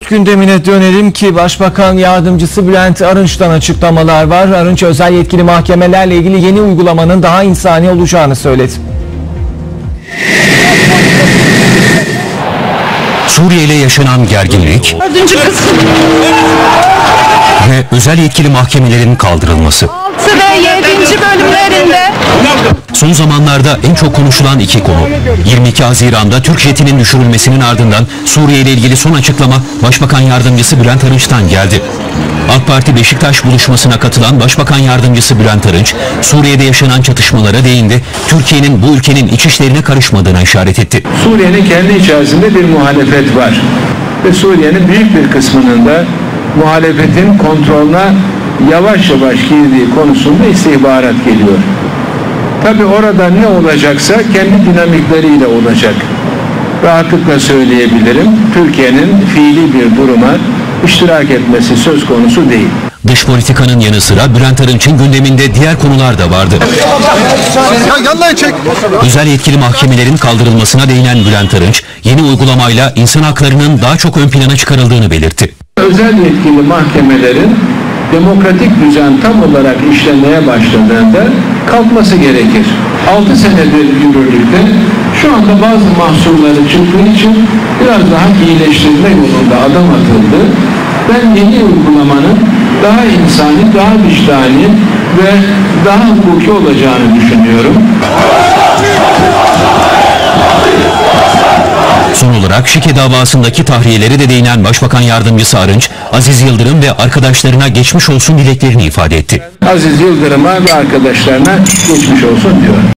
Gündemine dönelim ki Başbakan Yardımcısı Bülent Arınç'tan açıklamalar var. Arınç özel yetkili mahkemelerle ilgili yeni uygulamanın daha insani olacağını söyledi. Suriye ile yaşanan gerginlik Dördüncü kısım ve özel yetkili mahkemelerin kaldırılması. 6 ve 7. Son zamanlarda en çok konuşulan iki konu. 22 Haziran'da Türk jetinin düşürülmesinin ardından Suriye ile ilgili son açıklama Başbakan Yardımcısı Bülent Arınç'tan geldi. AK Parti Beşiktaş buluşmasına katılan Başbakan Yardımcısı Bülent Arınç, Suriye'de yaşanan çatışmalara değindi, Türkiye'nin bu ülkenin iç işlerine karışmadığına işaret etti. Suriye'nin kendi içerisinde bir muhalefet var. Ve Suriye'nin büyük bir kısmının da muhalefetin kontrolüne yavaş yavaş girdiği konusunda istihbarat geliyor. Tabi orada ne olacaksa kendi dinamikleriyle olacak. Rahatlıkla söyleyebilirim. Türkiye'nin fiili bir duruma iştirak etmesi söz konusu değil. Dış politikanın yanı sıra Bülent Arınç'ın gündeminde diğer konular da vardı. Özel yetkili mahkemelerin kaldırılmasına değinen Bülent Arınç, yeni uygulamayla insan haklarının daha çok ön plana çıkarıldığını belirtti. özel yetkili mahkemelerin demokratik düzen tam olarak işlemeye başladığında kalkması gerekir. 6 senedir yürürlükte şu anda bazı mahsurları çıktığı için biraz daha iyileştirme yolunda adım atıldı. Ben yeni uygulamanın daha insani, daha vicdani ve daha hukuki olacağını düşünüyorum. Son olarak şike davasındaki tahriyeleri de değinen Başbakan Yardımcısı Arınç, Aziz Yıldırım ve arkadaşlarına geçmiş olsun dileklerini ifade etti. Aziz Yıldırım'a ve arkadaşlarına geçmiş olsun diyorum.